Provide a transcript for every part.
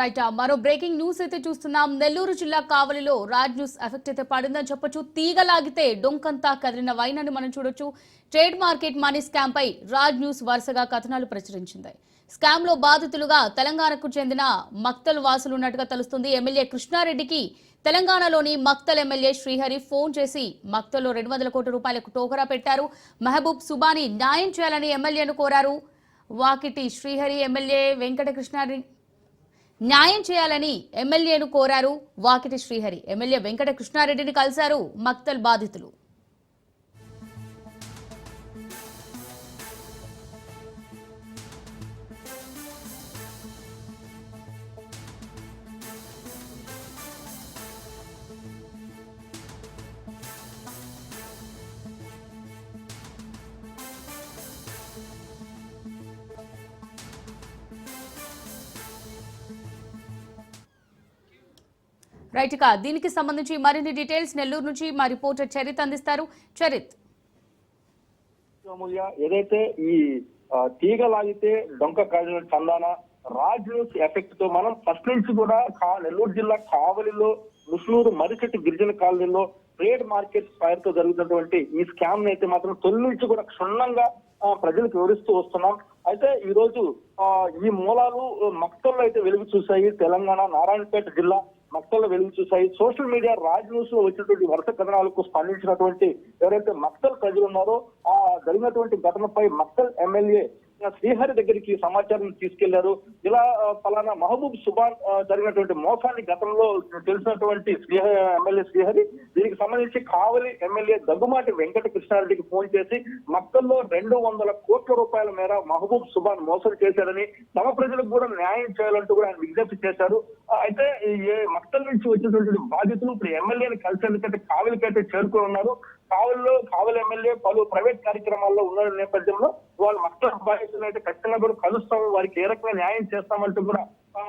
Right మరో breaking news అయితే చూస్తున్నాం. నెల్లూరు జిల్లా కావలిలో రాజ్ న్యూస్ ఎఫెక్ట్ అయితే పడిందని చెప్పొచ్చు. తీగలాగితే డొంకంతా కదిలిన వైనని మనం చూడొచ్చు. ట్రేడ్ మార్కెట్ మనీ స్కామ్ పై రాజ్ న్యూస్ వరుసగా కథనాలు ప్రచురించింది. స్కామ్లో బాధితులుగా తెలంగాణకు చెందిన మక్తల్ వాసులు ఉన్నట్టుగా తెలుస్తుంది. ఎమ్మెల్యే కృష్ణారెడ్డికి తెలంగాణలోని మక్తల్ ఎమ్మెల్యే శ్రీహరి ఫోన్ చేసి మక్తల్లో రెండు వందల కోట్ల రూపాయలకు టోకరా పెట్టారు. మహబూబ్ సుబాని న్యాయం చేయాలని ఎమ్మెల్యేను కోరారు. వాకిటి శ్రీహరి ఎమ్మెల్యే వెంకటకృష్ణారెడ్డి న్యాయం చేయాలని ఎమ్మెల్యేను కోరారు వాకిటి శ్రీహరి. ఎమ్మెల్యే వెంకట కృష్ణారెడ్డిని కలిశారు మక్తల్ బాధితులు. రైట్ ఇక దీనికి సంబంధించి మరిన్ని డీటెయిల్స్ నెల్లూరు నుంచి మా రిపోర్టర్ చరిత్ అందిస్తారు. చరిత్. ఏదైతే ఈ తీగ లాగితే డొంక కాజుల చందాన రాజ్ న్యూస్ ఎఫెక్ట్తో మనం ఫస్ట్ నుంచి కూడా నెల్లూరు జిల్లా కావలిలో ముస్లూరు మరిచెట్టు గిరిజన కాలనీలో ట్రేడ్ మార్కెట్ ఫైర్తో జరుగుతున్నటువంటి ఈ స్కామ్ అయితే మాత్రం తొలి నుంచి కూడా క్షుణ్ణంగా ప్రజలకు వివరిస్తూ వస్తున్నాం. అయితే ఈ రోజు ఈ మూలాలు మక్తల్లో అయితే వెలుగు చూశాయి. తెలంగాణ నారాయణపేట జిల్లా మక్తల్లో వెలుగు చూశాయి సోషల్ మీడియా రాజ్ న్యూస్లో వచ్చినటువంటి వరుస కథనాలకు స్పందించినటువంటి ఎవరైతే మక్తల్ ప్రజలు ఉన్నారో ఆ జరిగినటువంటి ఘటనపై మక్తల్ ఎమ్మెల్యే శ్రీహరి దగ్గరికి సమాచారం తీసుకెళ్ళారు. ఇలా ఫలానా మహబూబ్ సుబాన్ జరిగినటువంటి మోసాన్ని గతంలో తెలిసినటువంటి శ్రీహరి ఎమ్మెల్యే శ్రీహరి దీనికి సంబంధించి కావలి ఎమ్మెల్యే దగ్గుమాటి వెంకట కృష్ణారెడ్డికి ఫోన్ చేసి మక్కల్లో రెండు వందల కోట్ల రూపాయల మేర మహబూబ్ సుబాన్ మోసం చేశారని తమ ప్రజలకు కూడా న్యాయం చేయాలంటూ కూడా ఆయన విజ్ఞప్తి చేశారు. అయితే ఈ మక్కల నుంచి వచ్చినటువంటి బాధితులు ఇప్పుడు ఎమ్మెల్యేని కలిసేందుకంటే కావలికైతే చేరుకుని ఉన్నారు. కావలిలో కావలి ఎమ్మెల్యే పలు ప్రైవేట్ కార్యక్రమాల్లో ఉన్న నేపథ్యంలో వాళ్ళు మక్తల్ బాధితులు అయితే ఖచ్చితంగా కూడా కలుస్తాము వారికి ఏ రకంగా న్యాయం చేస్తామంటూ కూడా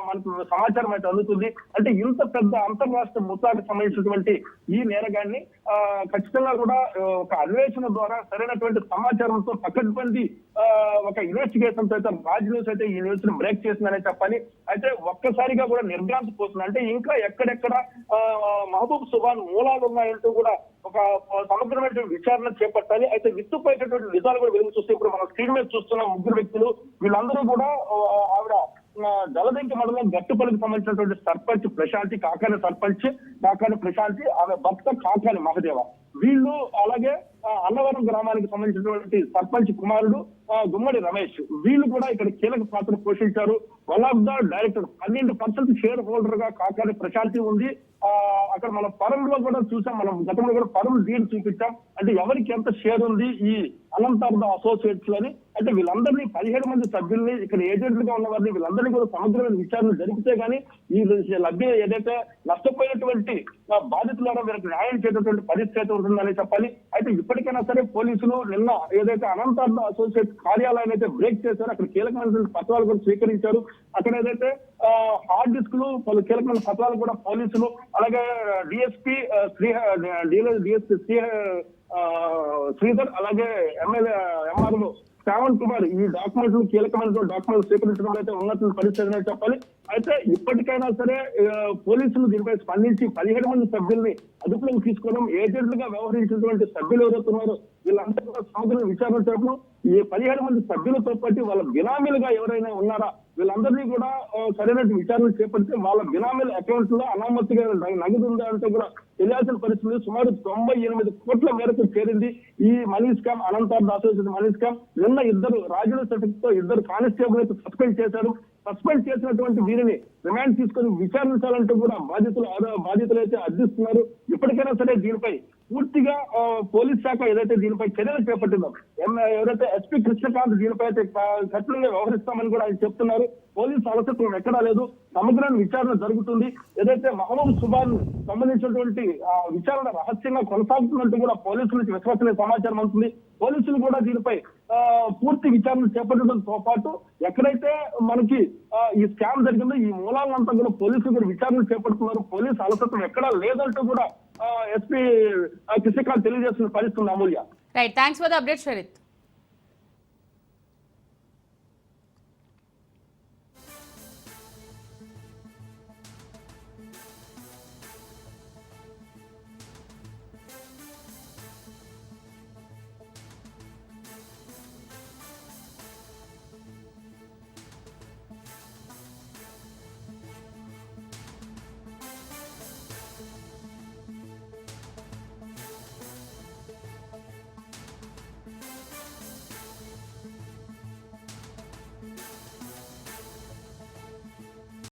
మనకు సమాచారం అయితే అందుతుంది. అంటే ఇంత పెద్ద అంతర్రాష్ట్ర ముసాకు సంబంధించినటువంటి ఈ నేరగాన్ని ఆ, ఖచ్చితంగా కూడా ఒక అన్వేషణ ద్వారా సరైనటువంటి సమాచారంతో పక్కటి ఒక ఇన్వెస్టిగేషన్తో అయితే రాజ్ న్యూస్ అయితే ఈ న్యూస్ను బ్రేక్ చేసిందనే చెప్పాలి. అయితే ఒక్కసారిగా కూడా నిర్భ్రాంతి పోతుంది అంటే ఇంకా ఎక్కడెక్కడ ఆ, మహబూబ్ సుబాన్ మూలాలు ఉన్నాయంటూ కూడా ఒక సమగ్రమైనటువంటి విచారణ చేపట్టాలి. అయితే విత్తుపోయేటటువంటి నిజాలు కూడా వెలుగు చూస్తే ఇప్పుడు మనం స్క్రీన్ మీద చూస్తున్న ముగ్గురు వ్యక్తులు వీళ్ళందరూ కూడా ఆ, జలదంకి మండలం గట్టుపల్లికి సంబంధించినటువంటి సర్పంచ్ ప్రశాంతి కాకాని సర్పంచ్ కాకాని ప్రశాంతి ఆమె భర్త కాకాని మహదేవ. వీళ్ళు అలాగే అన్నవరం గ్రామానికి సంబంధించినటువంటి సర్పంచ్ కుమారుడు ఆ, గుమ్మడి రమేష్. వీళ్ళు కూడా ఇక్కడ కీలక పాత్ర పోషించారు. వన్ ఆఫ్ ద డైరెక్టర్ పన్నెండు పర్సెంట్ షేర్ హోల్డర్గా కాకాని ప్రశాంతి ఉంది. ఆ అక్కడ మనం పరంలో కూడా చూసాం మనం గతంలో కూడా పరం డీల్ చూపించాం. అంటే ఎవరికి ఎంత షేర్ ఉంది ఈ అనంతార్థ అసోసియేట్స్ అని. అంటే వీళ్ళందరినీ పదిహేడు మంది సభ్యుల్ని ఇక్కడ ఏజెంట్లుగా ఉన్న వారిని వీళ్ళందరినీ కూడా సమగ్రమైన విచారణ జరిపితే గానీ ఈ లబ్ధి ఏదైతే నష్టపోయినటువంటి ఆ, బాధితులను వీరికి న్యాయం చేసేటువంటి పరిస్థితి అయితే ఉంటుందని చెప్పాలి. అయితే ఇప్పటికైనా సరే పోలీసులు నిన్న ఏదైతే అనంతార్థ అసోసియేట్ కార్యాలయాన్ని అయితే బ్రేక్ చేశారు అక్కడ కీలకమైనటువంటి పత్రాలు కూడా స్వీకరించారు. అక్కడ ఏదైతే ఆ, హార్డ్ డిస్క్లు పలు కీలకమైన పత్రాలు కూడా పోలీసులు అలాగే డిఎస్పీ శ్రీ డిఎస్పీ శ్రీ శ్రీధర్ అలాగే ఎమ్మెల్యే ఎంఆర్ఓ శ్రావణ్ కుమార్ ఈ డాక్యుమెంట్లు కీలకమైన డాక్యుమెంట్లు స్వీకరించడం అయితే ఉన్నత పరిస్థితి చెప్పాలి. అయితే ఇప్పటికైనా సరే పోలీసులు దీనిపై స్పందించి పదిహేడు మంది సభ్యుల్ని అదుపులోకి తీసుకోవడం ఏజెంట్లుగా వ్యవహరించినటువంటి సభ్యులు ఎవరైతే ఉన్నారో వీళ్ళందరూ కూడా సమగ్ర విచారణ చేయడం ఈ పదిహేడు మంది సభ్యులతో పాటు వాళ్ళ బినామీలుగా ఎవరైనా ఉన్నారా వీళ్ళందరినీ కూడా సరైన విచారణ చేపడితే వాళ్ళ బినామీల అకౌంట్లో అనామతిగా నగదు ఉందా అంటే కూడా తెలియాల్సిన పరిస్థితి సుమారు తొంభై ఎనిమిది కోట్ల మేరకు చేరింది. ఈ మనీ స్కామ్ అనంతరం అసోసియేషన్ మనీ స్కామ్. నిన్న ఇద్దరు రాజుల సర్టిఫికెట్తో ఇద్దరు కానిస్టేబుల్ అయితే సస్పెండ్ చేశారు. సస్పెండ్ చేసినటువంటి వీరిని రిమాండ్ తీసుకొని విచారించాలంటూ కూడా బాధితులు బాధితులు అయితే అర్థిస్తున్నారు. ఇప్పటికైనా సరే దీనిపై పూర్తిగా పోలీస్ శాఖ ఏదైతే దీనిపై చర్యలు చేపట్టిందో ఎవరైతే ఎస్పీ కృష్ణకాంత్ దీనిపై అయితే కఠినంగా వ్యవహరిస్తామని కూడా ఆయన చెప్తున్నారు. పోలీసు అలసత్వం ఎక్కడా లేదు. సమగ్రమైన విచారణ జరుగుతుంది. ఏదైతే మహబూబ్ సుబాన్ సంబంధించినటువంటి ఆ, విచారణ రహస్యంగా కొనసాగుతున్నట్టు కూడా పోలీసుల నుంచి విశ్వసనీయ సమాచారం అవుతుంది పోలీసులు కూడా దీనిపై ఆ, పూర్తి విచారణ చేపట్టడంతో పాటు ఎక్కడైతే మనకి ఈ స్కామ్ జరిగిందో ఈ మూలాలంతా కూడా పోలీసులు కూడా విచారణ చేపడుతున్నారు. పోలీసు అలసత్వం ఎక్కడా లేదంటూ కూడా ఎస్పీ కృష్ణకాంత్ తెలియజేస్తున్న పరిస్థితుంది Amulya. Right thanks for the update Sarath